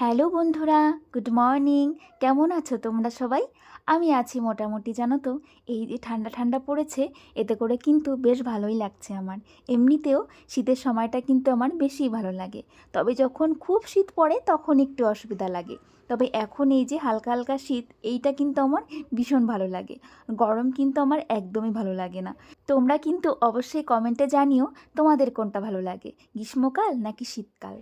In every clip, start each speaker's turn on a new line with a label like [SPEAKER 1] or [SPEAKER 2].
[SPEAKER 1] Hello বন্ধুরা, good morning. কেমন আছো তোমরা সবাই? আমি আছি মোটামুটি, জানো তো? এই যে ঠান্ডা ঠান্ডা পড়েছে, এতে করে কিন্তু বেশ ভালোই লাগছে আমার। এমনিতেও শীতের সময়টা কিন্তু আমার বেশি ভালো লাগে। তবে যখন খুব শীত পড়ে, তখন একটু অসুবিধা লাগে। তবে এখন এই যে হালকা হালকা শীত, এইটা কিন্তু আমার ভীষণ ভালো লাগে। গরম কিন্তু আমার একদমই ভালো লাগে না। তোমরা কিন্তু অবশ্যই কমেন্টে জানিও তোমাদের কোনটা ভালো লাগে, গ্রীষ্মকাল নাকি শীতকাল?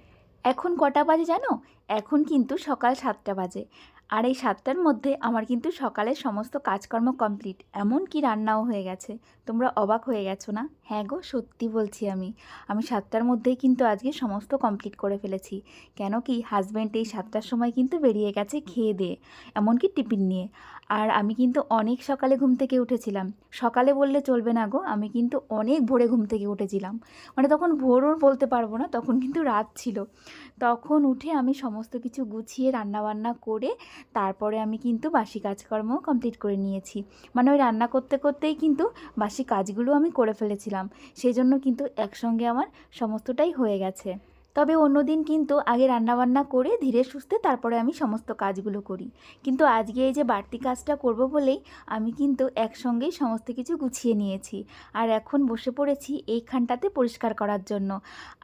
[SPEAKER 1] এখন কটা বাজে জানো? এখন কিন্তু সকাল সাতটা বাজে। আর এই সাতটার মধ্যে আমার কিন্তু সকালের সমস্ত কাজকর্ম কমপ্লিট। এমনকি রান্নাও হয়ে গেছে। তোমরা অবাক হয়ে গেছো না? হ্যাঁ গো, সত্যি বলছি আমি। আমি সাতটার মধ্যেই কিন্তু আজকে সমস্ত কমপ্লিট করে ফেলেছি। কেন কি হাজব্যান্ড এই সাতটার সময় কিন্তু বেরিয়ে গেছে খেয়ে দিয়ে, এমনকি টিফিন নিয়ে। আর আমি কিন্তু অনেক সকালে ঘুম থেকে উঠেছিলাম। সকালে বললে চলবে না গো, আমি কিন্তু অনেক ভোরে ঘুম থেকে উঠেছিলাম। মানে তখন ভোরও বলতে পারব না, তখন কিন্তু রাত ছিল। তখন উঠে আমি সমস্ত কিছু গুছিয়ে রান্নাবান্না করে তারপরে আমি কিন্তু বাসি কাজকর্ম কমপ্লিট করে নিয়েছি। মানে ওই রান্না করতে করতেই কিন্তু বাসি কাজগুলো আমি করে ফেলেছিলাম। সেই জন্য কিন্তু একসঙ্গে আমার সমস্তটাই হয়ে গেছে। তবে অন্যদিন কিন্তু আগে রান্নাবান্না করে ধীরে সুস্থে তারপরে আমি সমস্ত কাজগুলো করি। কিন্তু আজকে এই যে বাড়তি কাজটা করব বলেই আমি কিন্তু একসঙ্গেই সমস্ত কিছু গুছিয়ে নিয়েছি। আর এখন বসে পড়েছি এইখানটাতে পরিষ্কার করার জন্য।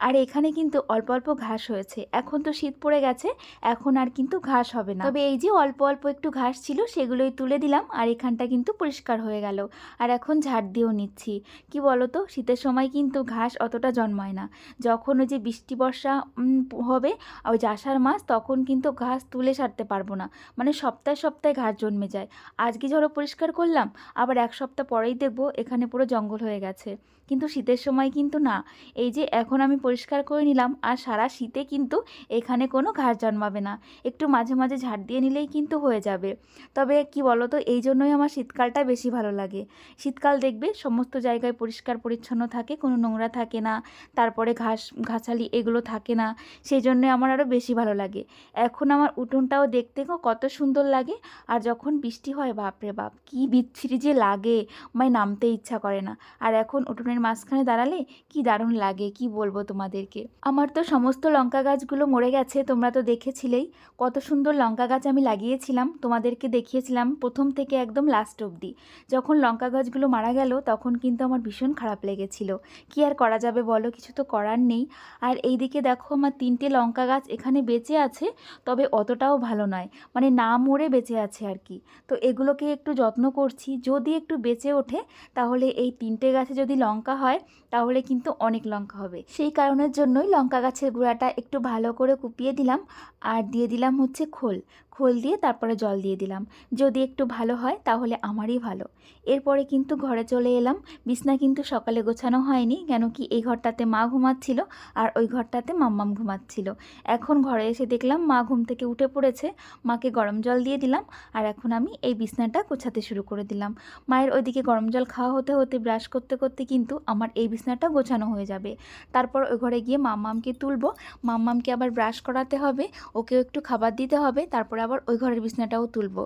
[SPEAKER 1] আর এখানে কিন্তু অল্প অল্প ঘাস হয়েছে। এখন তো শীত পড়ে গেছে, এখন আর কিন্তু ঘাস হবে না। তবে এই যে অল্প অল্প একটু ঘাস ছিল সেগুলোই তুলে দিলাম আর এখানটা কিন্তু পরিষ্কার হয়ে গেল। আর এখন ঝাড় দিয়েও নিচ্ছি। কি বলো তো শীতের সময় কিন্তু ঘাস অতটা জন্মায় না। যখন ওই যে বৃষ্টি বর্ষা উম, হবে। ওই আষাঢ় মাস তখন কিন্তু ঘাস তুলে সারতে পারব না। মানে সপ্তাহে সপ্তাহে ঘাস জন্মে যায়। আজকে ঝড়ো পরিষ্কার করলাম আবার এক সপ্তাহ পরেই দেখব এখানে পুরো জঙ্গল হয়ে গেছে। কিন্তু শীতের সময় কিন্তু না। এই যে এখন আমি পরিষ্কার করে নিলাম, আর সারা শীতে কিন্তু এখানে কোনো ঘাস জন্মাবে না। একটু মাঝে মাঝে ঝাড় দিয়ে নিলেই কিন্তু হয়ে যাবে। তবে কি বলো তো এই জন্যই আমার শীতকালটা বেশি ভালো লাগে। শীতকাল দেখবে সমস্ত জায়গায় পরিষ্কার পরিচ্ছন্ন থাকে, কোনো নোংরা থাকে না, তারপরে ঘাস, ঘাসালি এগুলো থাকে না। সেই জন্যে আমার আরও বেশি ভালো লাগে। এখন আমার উঠোনটাও দেখতে কত সুন্দর লাগে, আর যখন বৃষ্টি হয়, বাপরে বাপ, কি বিচ্ছিরি যে লাগে মানে নামতে ইচ্ছা করে না। আর এখন উঠোনের মাঝখানে দাঁড়ালে কি দারুণ লাগে, কি বলব তোমাদেরকে? আমার তো সমস্ত লঙ্কা গাছগুলো মরে গেছে, তোমরা তো দেখেছিলেই। কত সুন্দর লঙ্কা গাছ আমি লাগিয়েছিলাম, তোমাদেরকে দেখিয়েছিলাম প্রথম থেকে একদম লাস্ট অবধি। যখন লঙ্কা গাছগুলো মারা গেল, তখন কিন্তু আমার ভীষণ খারাপ লেগেছিল। কি আর করা যাবে বলো, কিছু তো করার নেই। আর এইদিকে দেখো আমার তিনটে লঙ্কা গাছ এখানে বেঁচে আছে, তবে অতটাও ভালো নয়। মানে না মরে বেঁচে আছে আর কি। তো এগুলোকে একটু যত্ন করছি, যদি একটু বেঁচে ওঠে, তাহলে এই তিনটে গাছে যদি লঙ্কা হয়, তাহলে কিন্তু অনেক লঙ্কা হবে। সেই কারণের জন্যই লঙ্কা গাছের গুঁড়াটা একটু ভালো করে কুপিয়ে দিলাম, আর দিয়ে দিলাম হচ্ছে খোল। খোল দিয়ে তারপরে জল দিয়ে দিলাম। যদি একটু ভালো হয় তাহলে আমারই ভালো। এরপরে কিন্তু ঘরে চলে এলাম। বিছনা কিন্তু সকালে গোছানো হয়নি কেন কি এই ঘরটাতে মা ঘুমাচ্ছিল আর ওই ঘরটাতে মাম্মাম ঘুমাচ্ছিল। এখন ঘরে এসে দেখলাম মা ঘুম থেকে উঠে পড়েছে, মাকে গরম জল দিয়ে দিলাম আর এখন আমি এই বিছনাটা গোছাতে শুরু করে দিলাম। মায়ের ওইদিকে গরম জল খাওয়া হতে হতে, ব্রাশ করতে করতে কিন্তু আমার এই বিছনাটা গোছানো হয়ে যাবে। তারপর ওই ঘরে গিয়ে মাম্মামকে তুলবো। মাম্মামকে আবার ব্রাশ করাতে হবে, ওকেও একটু খাবার দিতে হবে, তারপরে আবার ওই ঘরের বিছনাটাও তুলব।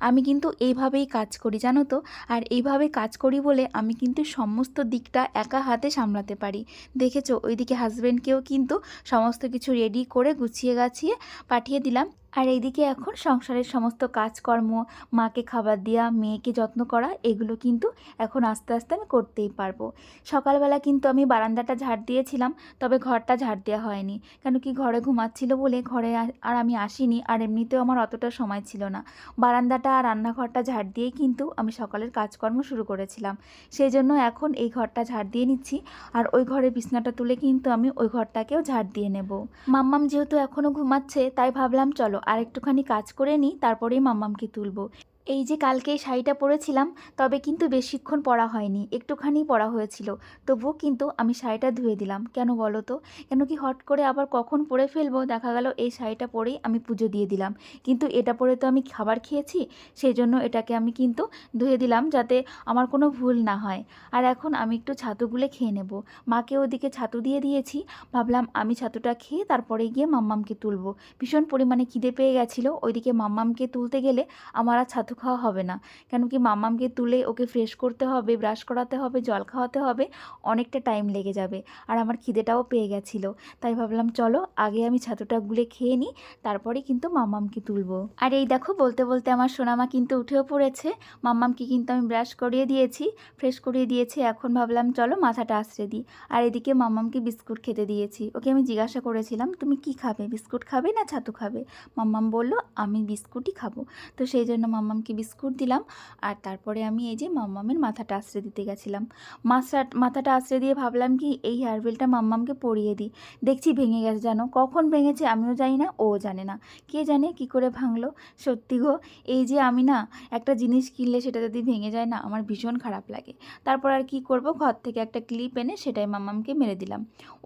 [SPEAKER 1] আমি কিন্তু এইভাবেই কাজ করি, জানো তো? আর এইভাবে কাজ করি বলে আমি কিন্তু সমস্ত দিকটা একা হাতে সামলাতে পারি। দেখেছ? ওইদিকে হাজব্যান্ডকেও কিন্তু সমস্ত কিছু রেডি করে গুছিয়ে গাছিয়ে পাঠিয়ে দিলাম। আর এইদিকে এখন সংসারের সমস্ত কাজকর্ম, মাকে খাবার দেওয়া মেয়েকে যত্ন করা, এগুলো কিন্তু এখন আস্তে আস্তে আমি করতেই পারব। সকালবেলা কিন্তু আমি বারান্দাটা ঝাড় দিয়েছিলাম, তবে ঘরটা ঝাড় দেওয়া হয়নি। কেন কি ঘরে ঘুমাচ্ছিল বলে ঘরে আর- আমি আসিনি, আর এমনিতেও আমার অতটা সময় ছিল না। বারান্দাটা আর রান্নাঘরটা ঝাড় দিয়েই কিন্তু আমি সকালের কাজকর্ম শুরু করেছিলাম। সেই জন্য এখন এই ঘরটা ঝাড় দিয়ে নিচ্ছি, আর ওই ঘরে বিছনাটা তুলে কিন্তু আমি ওই ঘরটাকেও ঝাড় দিয়ে নেব। মাম্মাম যেহেতু এখনও ঘুমাচ্ছে, তাই ভাবলাম চলো আর একটুখানি কাজ করে নিই তারপরেই মাম্মামকে তুলবো। এই যে কালকে শাড়িটা পরেছিলাম, তবে কিন্তু বেশিক্ষণ পরা হয়নি, একটুখানি পরা হয়েছিল। তবুও কিন্তু আমি শাড়িটা ধুয়ে দিলাম। কেন বলো তো? কেন কি হট করে আবার কখন পরে ফেলব? দেখা গেল এই শাড়িটা পরেই আমি পুজো দিয়ে দিলাম। কিন্তু এটা পরে তো আমি খাবার খেয়েছি সেই জন্য এটাকে আমি কিন্তু ধুয়ে দিলাম যাতে আমার কোনো ভুল না হয়। আর এখন আমি একটু ছাতু গুলে খেয়ে নেব। মাকে ওদিকে ছাতু দিয়ে দিয়েছি। ভাবলাম আমি ছাতুটা খেয়ে তারপরে গিয়ে মাম্মামকে তুলবো। ভীষণ পরিমাণে খিদে পেয়ে গেছিল। ওইদিকে মাম্মামকে তুলতে গেলে আমার আর ছাতু ছাতু খাওয়া হবে না। কেন কি মামামকে তুলে ওকে ফ্রেশ করতে হবে ব্রাশ করাতে হবে, জল খাওয়াতে হবে, অনেকটা টাইম লেগে যাবে। আর আমার খিদেটাও পেয়ে গেছিল। তাই ভাবলাম, চলো, আগে আমি ছাতুটা গুলে খেয়ে নিই তারপরে কিন্তু মামামকে তুলবো। আর এই দেখো, বলতে বলতে আমার সোনামা কিন্তু উঠেও পড়েছে। মাম্মামকে কিন্তু আমি ব্রাশ করিয়ে দিয়েছি ফ্রেশ করিয়ে দিয়েছি। এখন ভাবলাম, চলো, মাথাটা আশ্রে দিই। আর এদিকে মাম্মামকে বিস্কুট খেতে দিয়েছি। ওকে আমি জিজ্ঞাসা করেছিলাম, তুমি কি খাবে, বিস্কুট খাবে না ছাতু খাবে? মাম্মাম বলল, আমি বিস্কুটই খাব। তো সেই জন্য মাম্মামকে বিস্কুট দিলাম, আর তারপরে আমি এই যে মাম্মামের মাথাটা আশ্রে দিতে গেছিলাম। মাথা মাথাটা আশ্রে দিয়ে ভাবলাম কি, এই হেয়ারবেলটা মাম্মামকে পরিয়ে দিই। দেখছি ভেঙে গেছে জানো? কখন ভেঙেছে আমিও জানি না, ও জানে না। কে জানে কি করে ভাঙলো? সত্যি গো, এই যে আমি না একটা জিনিস কিনলে সেটা যদি ভেঙে যায় না, আমার ভীষণ খারাপ লাগে। তারপর আর কি করব? ঘর থেকে একটা ক্লিপ এনে সেটাই মামামকে মেরে দিলাম।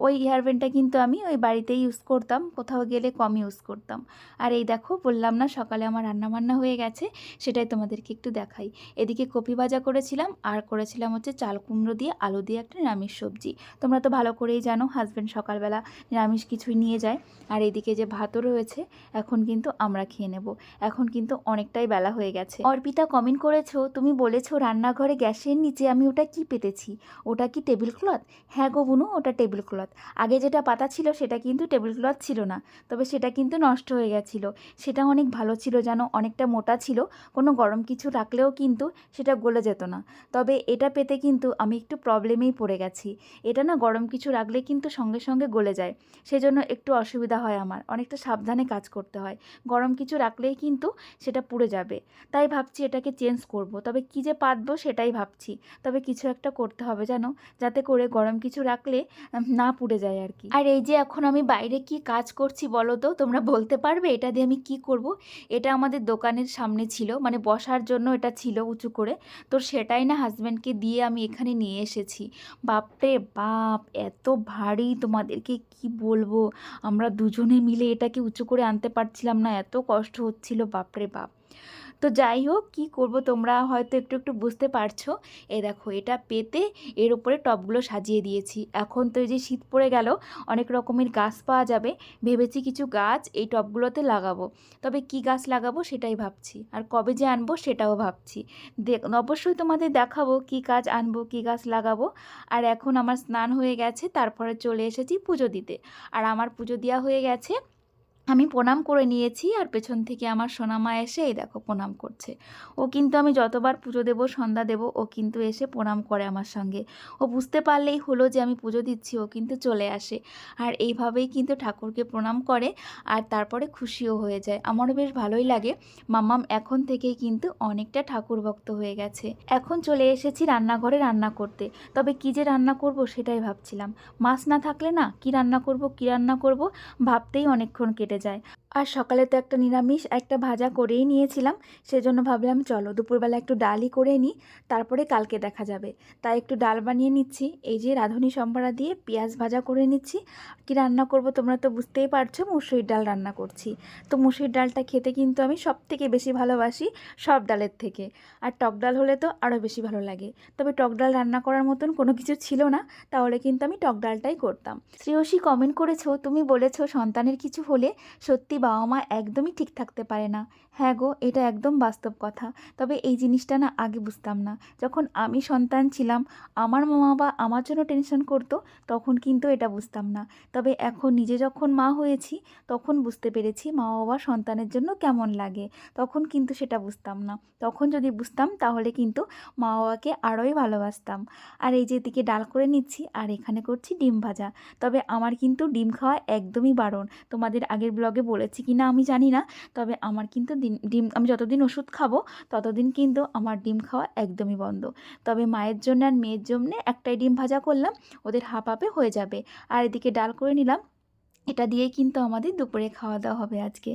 [SPEAKER 1] ওই হেয়ারব্যান্ডটা কিন্তু আমি ওই বাড়িতেই ইউজ করতাম, কোথাও গেলে কম ইউজ করতাম। আর এই দেখো, বললাম না সকালে আমার রান্না বান্না হয়ে গেছে সেটাই তোমাদেরকে একটু দেখাই। এদিকে কপি ভাজা করেছিলাম, আর করেছিলাম হচ্ছে চাল কুমড়ো দিয়ে আলু দিয়ে একটা নিরামিষ সবজি। তোমরা তো ভালো করেই জানো হাজব্যান্ড সকালবেলা নিরামিষ কিছুই নিয়ে যায়। আর এদিকে যে ভাতও রয়েছে, এখন কিন্তু আমরা খেয়ে নেব। এখন কিন্তু অনেকটাই বেলা হয়ে গেছে। অর্পিতা কমেন্ট করেছ, তুমি বলেছ রান্নাঘরে গ্যাসের নিচে আমি ওটা কি পেতেছি? ওটা কি টেবিল ক্লথ হ্যাঁ গো বুনু, ওটা টেবিল ক্লথ আগে যেটা পাতা ছিল, সেটা কিন্তু টেবিল ক্লথ ছিল না। তবে সেটা কিন্তু নষ্ট হয়ে গেছিল। সেটা অনেক ভালো ছিল যেন অনেকটা মোটা ছিল। কোনো গরম কিছু রাখলেও কিন্তু সেটা গলে যেত না। তবে এটা পেতে কিন্তু আমি একটু প্রবলেমেই পড়ে গেছি। এটা না গরম কিছু রাখলে কিন্তু সঙ্গে সঙ্গে গলে যায়। সেজন্য একটু অসুবিধা হয় আমার। অনেকটা সাবধানে কাজ করতে হয়। গরম কিছু রাখলেই কিন্তু সেটা পুড়ে যাবে। তাই ভাবছি এটাকে চেঞ্জ করব। তবে কী যে পাতবো সেটাই ভাবছি। তবে কিছু একটা করতে হবে জানো? যাতে করে গরম কিছু রাখলে না পুড়ে যায় আর কি। আর এই যে এখন আমি বাইরে কি কাজ করছি বলো তো? তোমরা বলতে পারবে? এটা দিয়ে আমি কি করব? এটা আমাদের দোকানের সামনে ছিল। মানে বসার জন্য এটা ছিল উঁচু করে। তো সেটাই না হাজব্যান্ডকে দিয়ে আমি এখানে নিয়ে এসেছি। বাপরে বাপ, এত ভারী তোমাদেরকে কি বলব? আমরা দুজনে মিলে এটাকে উঁচু করে আনতে পারছিলাম না, এত কষ্ট হচ্ছিল, বাপরে বাপ। তো যাই হোক, কী করব তোমরা হয়তো একটু একটু বুঝতে পারছ। এ দেখো, এটা পেতে এর উপরে টবগুলো সাজিয়ে দিয়েছি। এখন তো এই যে শীত পড়ে গেল, অনেক রকমের গাছ পাওয়া যাবে। ভেবেছি কিছু গাছ এই টবগুলোতে লাগাবো। তবে কি গাছ লাগাবো সেটাই ভাবছি। আর কবে যে আনব সেটাও ভাবছি। দেখ অবশ্যই তোমাদের দেখাবো কি গাছ আনব, কি গাছ লাগাবো। আর এখন আমার স্নান হয়ে গেছে, তারপরে চলে এসেছি পুজো দিতে। আর আমার পুজো দেওয়া হয়ে গেছে আমি প্রণাম করে নিয়েছি আর পেছন থেকে আমার সোনামা এসে এই দেখো প্রণাম করছে। ও কিন্তু আমি যতবার পুজো দেবো, সন্ধ্যা দেবো, ও কিন্তু এসে প্রণাম করে আমার সঙ্গে। ও বুঝতে পারলেই হলো যে আমি পুজো দিচ্ছি, ও কিন্তু চলে আসে। আর এইভাবেই কিন্তু ঠাকুরকে প্রণাম করে আর তারপরে খুশিও হয়ে যায়। আমারও বেশ ভালোই লাগে। মাম্মাম এখন থেকেই কিন্তু অনেকটা ঠাকুর ভক্ত হয়ে গেছে। এখন চলে এসেছি রান্নাঘরে রান্না করতে। তবে কী যে রান্না করব সেটাই ভাবছিলাম। মাছ না থাকলে না কি রান্না করব, কি রান্না করব ভাবতেই অনেকক্ষণ কেটে যায়। আর সকালে তো একটা নিরামিষ, একটা ভাজা করেই নিয়েছিলাম। সেজন্য ভাবলাম, চলো দুপুরবেলা একটু ডালই করে নিই, তারপরে কালকে দেখা যাবে। তাই একটু ডাল বানিয়ে নিচ্ছি। এই যে রাঁধুনি সম্বরা দিয়ে পেঁয়াজ ভাজা করে নিচ্ছি। কি রান্না করব তোমরা তো বুঝতেই পারছ, মুসুরির ডাল রান্না করছি। তো মুসুরির ডালটা খেতে কিন্তু আমি সব থেকে বেশি ভালোবাসি সব ডালের থেকে। আর টক ডাল হলে তো আরও বেশি ভালো লাগে। তবে টক ডাল রান্না করার মতন কোনো কিছু ছিল না, তাহলে কিন্তু আমি টক ডালটাই করতাম। শ্রেয়সী কমেন্ট করেছ, তুমি বলেছ সন্তানের কিছু হলে সত্যি বাবা মা একদমই ঠিক থাকতে পারে না। হ্যাঁ গো, এটা একদম বাস্তব কথা। তবে এই জিনিসটা না আগে বুঝতাম না। যখন আমি সন্তান ছিলাম, আমার মা বাবা আমার জন্য টেনশন করতো, তখন কিন্তু এটা বুঝতাম না। তবে এখন নিজে যখন মা হয়েছি, তখন বুঝতে পেরেছি মা বাবা সন্তানের জন্য কেমন লাগে। তখন কিন্তু সেটা বুঝতাম না। তখন যদি বুঝতাম, তাহলে কিন্তু মা বাবাকে আরোই ভালোবাসতাম। আর এই যে এদিকে ডাল করে নিচ্ছি, আর এখানে করছি ডিম ভাজা। তবে আমার কিন্তু ডিম খাওয়া একদমই বারণ। তোমাদের আগের ব্লগে বলেছি কি না আমি জানি না। তবে আমার কিন্তু ডিম, আমি যতদিন ওষুধ খাব, ততদিন কিন্তু আমার ডিম খাওয়া একদমই বন্ধ। তবে মায়ের জন্য আর মেয়ের জন্য একটাই ডিম ভাজা করলাম, ওদের হাফ হাফে হয়ে যাবে। আর এদিকে ডাল করে নিলাম, এটা দিয়েই কিন্তু আমাদের দুপুরে খাওয়া দাওয়া হবে আজকে।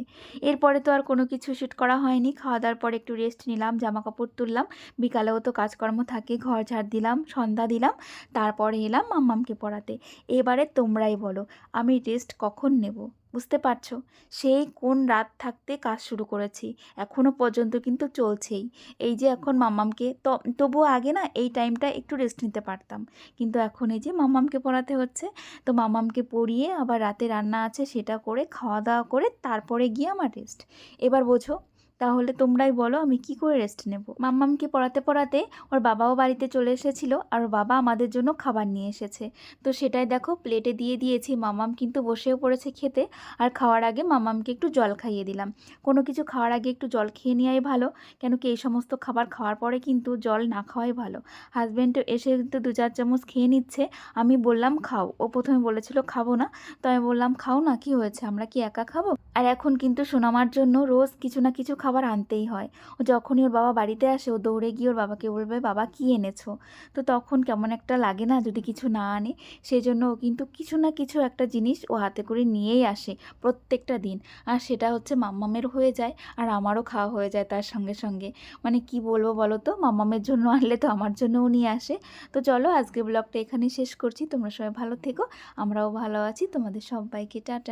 [SPEAKER 1] এরপরে তো আর কোনো কিছু শ্যুট করা হয়নি। খাওয়া দাওয়ার পরে একটু রেস্ট নিলাম জামা কাপড় তুললাম। বিকালেও তো কাজকর্ম থাকে, ঘর ঝাড় দিলাম, সন্ধ্যা দিলাম, তারপরে এলাম মাম্মামকে পড়াতে। এবারে তোমরাই বলো, আমি রেস্ট কখন নেব? বুঝতে পারছ? সেই কোন রাত থাকতে কাজ শুরু করেছি। এখনও পর্যন্ত কিন্তু চলছেই। এই যে এখন মামামকে তো তবুও আগে না এই টাইমটা একটু রেস্ট নিতে পারতাম। কিন্তু এখন এই যে মামামকে পড়াতে হচ্ছে, তো মামামকে পড়িয়ে আবার রাতে রান্না আছে সেটা করে খাওয়া দাওয়া করে তারপরে গিয়ে আমার রেস্ট এবার বোঝো তাহলে তোমরাই বলো আমি কি করে রেস্ট নেব। মাম্মামকে পড়াতে পড়াতে ওর বাবাও বাড়িতে চলে এসেছিল আর বাবা আমাদের জন্য খাবার নিয়ে এসেছে। তো সেটাই দেখো প্লেটে দিয়ে দিয়েছি, মাম্মাম কিন্তু বসেও পড়েছে খেতে। আর খাওয়ার আগে মাম্মামকে একটু জল খাইয়ে দিলাম। কোনো কিছু খাওয়ার আগে একটু জল খেয়ে নেওয়াই ভালো কেন কি এই সমস্ত খাবার খাওয়ার পরে কিন্তু জল না খাওয়াই ভালো। হাজব্যান্ড এসে কিন্তু দু চার চামচ খেয়ে নিচ্ছে। আমি বললাম, খাও। ও প্রথমে বলেছিল, খাব না। তো আমি বললাম, খাও না, কি হয়েছে? আমরা কি একা খাব? আর এখন কিন্তু সোনামার জন্য রোজ কিছু না কিছু খাবার আনতেই হয়। ও যখনই ওর বাবা বাড়িতে আসে, ও দৌড়ে গিয়ে ওর বাবাকে বলবে, বাবা, কী এনেছো? তো তখন কেমন একটা লাগে না যদি কিছু না আনে। সেই জন্য ও কিন্তু কিছু না কিছু একটা জিনিস ও হাতে করে নিয়েই আসে প্রত্যেকটা দিন। আর সেটা হচ্ছে মাম্মামের হয়ে যায় আর আমারও খাওয়া হয়ে যায় তার সঙ্গে সঙ্গে। মানে কি বলব বলো তো? মাম্মামের জন্য আনলে তো আমার জন্যও নিয়ে আসে। তো চলো আজকে ব্লগটা এখানেই শেষ করছি। তোমরা সবাই ভালো থেকো, আমরাও ভালো আছি। তোমাদের সবাইকে টাটা।